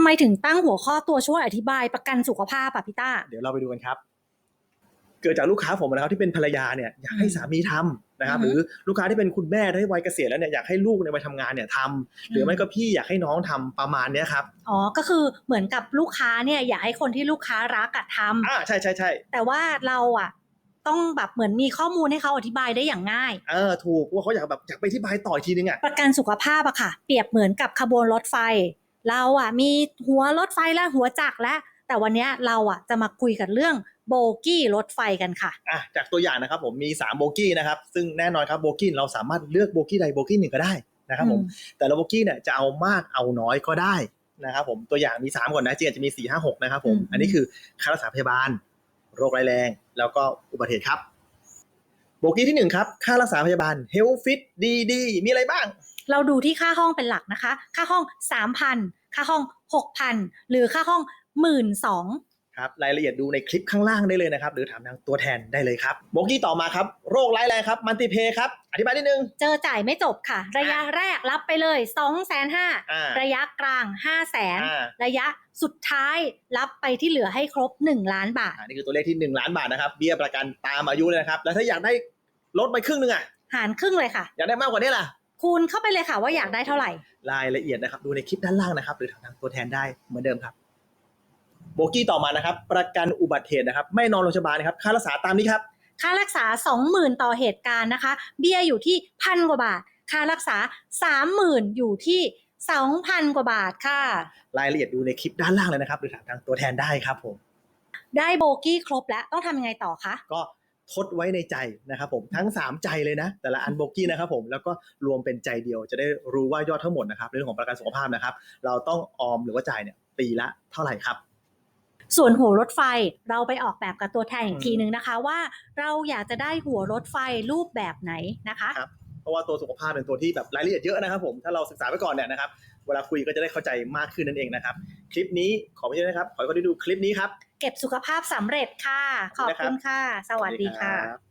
ทำไมถึงตั้งหัวข้อตัวช่วยอธิบายประกันสุขภาพอะพี่ต้า เดี๋ยวเราไปดูกันครับ เกิดจากลูกค้าผมนะครับที่เป็นภรรยาเนี่ยอยากให้อืมสามีทำนะครับอืหอฮึรือลูกค้าที่เป็นคุณแม่ที่วัยเกษียณแล้วเนี่ยอยากให้ลูกในวัยทำงานเนี่ยทำหรือไม่ก็พี่อยากให้น้องทำประมาณเนี้ยครับอ๋อ ก็คือเหมือนกับลูกค้าเนี่ยอยากให้คนที่ลูกค้ารักอะทำอ่าใช่ใช่ใช่แต่ว่าเราอะต้องแบบเหมือนมีข้อมูลให้เขาอธิบายได้อย่างง่าย เออถูกว่าเขาอยากแบบอยากไปที่บายต่ออีกทีนึงอะ ประกันสุขภาพอะค่ะ เปรียบเหมือนกับขบวนรถไฟ เราอะมีหัวรถไฟและหัวจักรและ แต่วันเนี้ยเราอะจะมาคุยกันเรื่องโบกี้รถไฟกันค่ะอะจากตัวอย่างนะครับผมมี 3 โบกี้นะครับ ซึ่งแน่นอนครับโบกี้เราสามารถเลือกโบกี้ใดโบกี้หนึ่งก็ได้นะครับผมอืมแต่ละโบกี้เนี่ยจะเอามากเอาน้อยก็ได้นะครับผมตัวอย่างมี 3 ก่อนนะจริงๆอาจจะมี 4 5 6 นะครับผมอืมอันนี้คือค่ารักษาพยาบาล โรคร้ายแรง แล้วก็อุบัติเหตุครับ โบกี้ที่ 1 ครับ ค่ารักษาพยาบาล Health Fit ดีดีมีอะไรบ้าง เราดูที่ค่าห้องเป็นหลักนะคะ ค่าห้อง 3,000 ค่าห้อง 6,000 หรือค่าห้อง 12,000ครับรายละเอียดดูในคลิปข้างล่างได้เลยนะครับ หรือถามทางตัวแทนได้เลยครับโบกี้ต่อมาครับ โรคร้ายแรงครับมันติเพครับ อธิบายนิดนึง เจอจ่ายไม่จบค่ะ ระยะแรกรับไปเลย 2 5 0 0 0อ่า0ระยะกลาง 5 0 0 0 0อ่า0ระยะสุดท้ายรับไปที่เหลือให้ครบ 1 ล้านบาทอ่านี่คือตัวเลขที่ 1 ล้านบาทนะครับ เบี้ยประกันตามอายุเลยนะครับ แล้วถ้าอยากได้ลดไปครึ่งหนึงอะหารครึ่งเลยค่ะ อยากได้มากกว่านี้ล่ะ คูณเข้าไปเลยค่ะว่าอยากได้เท่าไหร่ รายละเอียดนะครับ ดูในคลิปด้านล่างนะครับ หรือถามทางตัวแทนได้เหมือนเดิมครับโบกี้ต่อมานะครับ ประกันอุบัติเหตุนะครับ ไม่นอนโรงพยาบาลนะครับ ค่ารักษาตามนี้ครับ ค่ารักษา 20,000 ต่อเหตุการณ์นะคะ เบี้ยอยู่ที่พันกว่าบาท ค่ารักษา 30,000 อยู่ที่ 2,000 กว่าบาทค่ะ รายละเอียดดูในคลิปด้านล่างเลยนะครับ หรือถามทางตัวแทนได้ครับผม ได้โบกี้ครบแล้วต้องทำยังไงต่อคะ ก็ ทดไว้ในใจนะครับผมทั้ง 3 ใจเลยนะ แต่ละอันโบกี้นะครับผมแล้วก็รวมเป็นใจเดียวจะได้รู้ว่ายอดทั้งหมดนะครับเรื่องของประกันสุขภาพนะครับ เราต้องออมหรือว่าจ่ายเนี่ยปีละเท่าไหร่ครับส่วนหัวรถไฟเราไปออกแบบกับตัวแทนอีกทีนึงนะคะว่าเราอยากจะได้หัวรถไฟรูปแบบไหนนะคะครับเพราะว่าตัวสุขภาพเป็นตัวที่แบบรายละเอียดเยอะนะครับผมถ้าเราศึกษาไปก่อนเนี่ยนะครับเวลาคุยก็จะได้เข้าใจมากขึ้นนั่นเองนะครับ คลิปนี้ขอไม่ใช่นะครับ ขอให้คนที่ดูคลิปนี้ครับ เก็บสุขภาพสำเร็จค่ะ ขอบคุณค่ะ สวัสดีค่ะ